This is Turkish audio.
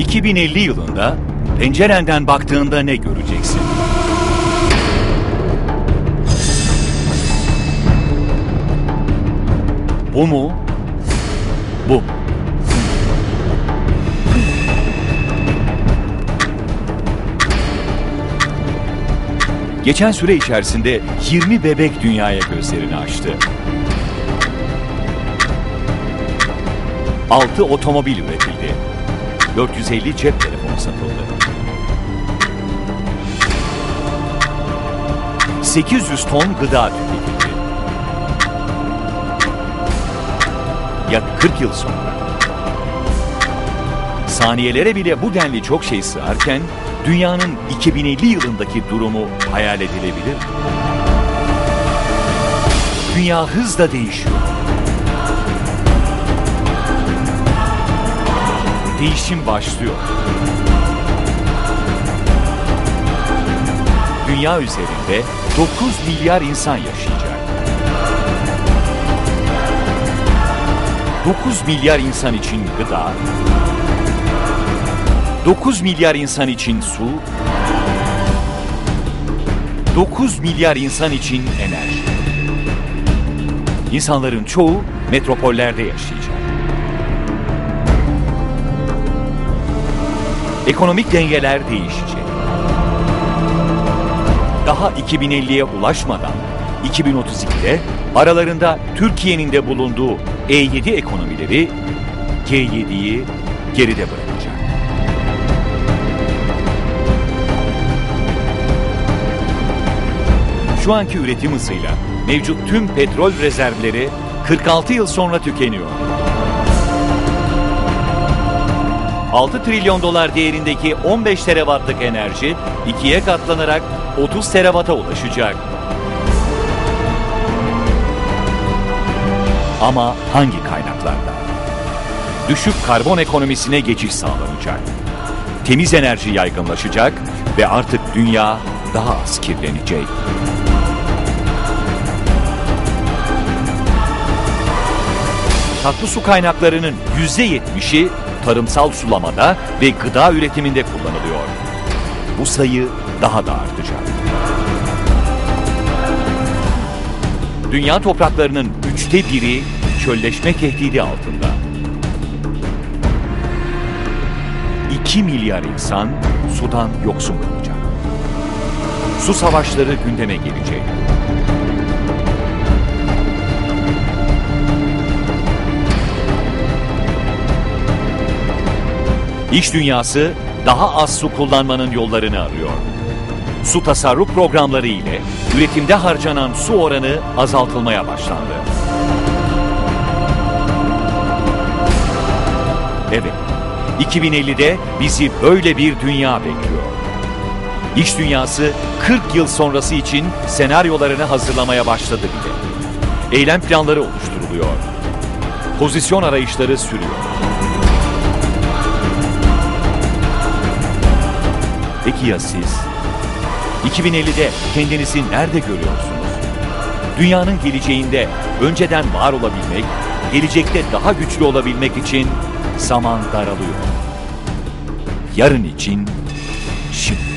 2050 yılında pencerenden baktığında ne göreceksin? Bu mu? Bu? Geçen süre içerisinde 20 bebek dünyaya gözlerini açtı. 6 otomobil üretildi. 450 cep telefonu satıldı. 800 ton gıda tüketildi. Ya 40 yıl sonra? Saniyelere bile bu denli çok şey sığarken dünyanın 2050 yılındaki durumu hayal edilebilir? Dünya hızla değişiyor. Değişim başlıyor. Dünya üzerinde 9 milyar insan yaşayacak. 9 milyar insan için gıda, 9 milyar insan için su, 9 milyar insan için enerji. İnsanların çoğu metropollerde yaşayacak. Ekonomik dengeler değişecek. Daha 2050'ye ulaşmadan 2032'de aralarında Türkiye'nin de bulunduğu E7 ekonomileri G7'yi geride bırakacak. Şu anki üretim hızıyla mevcut tüm petrol rezervleri 46 yıl sonra tükeniyor. 6 trilyon dolar değerindeki 15 terawattlık enerji ikiye katlanarak 30 terawata ulaşacak. Ama hangi kaynaklarla? Düşük karbon ekonomisine geçiş sağlanacak. Temiz enerji yaygınlaşacak ve artık dünya daha az kirlenecek. Tatlı su kaynaklarının %70'i tarımsal sulamada ve gıda üretiminde kullanılıyor. Bu sayı daha da artacak. Dünya topraklarının üçte biri çölleşme tehdidi altında. 2 milyar insan sudan yoksun kalacak. Su savaşları gündeme gelecek. İş dünyası daha az su kullanmanın yollarını arıyor. Su tasarruf programları ile üretimde harcanan su oranı azaltılmaya başlandı. Evet, 2050'de bizi böyle bir dünya bekliyor. İş dünyası 40 yıl sonrası için senaryolarını hazırlamaya başladı bile. Eylem planları oluşturuluyor. Pozisyon arayışları sürüyor. Peki ya siz? 2050'de kendinizi nerede görüyorsunuz? Dünyanın geleceğinde önceden var olabilmek, gelecekte daha güçlü olabilmek için zaman daralıyor. Yarın için şimdi.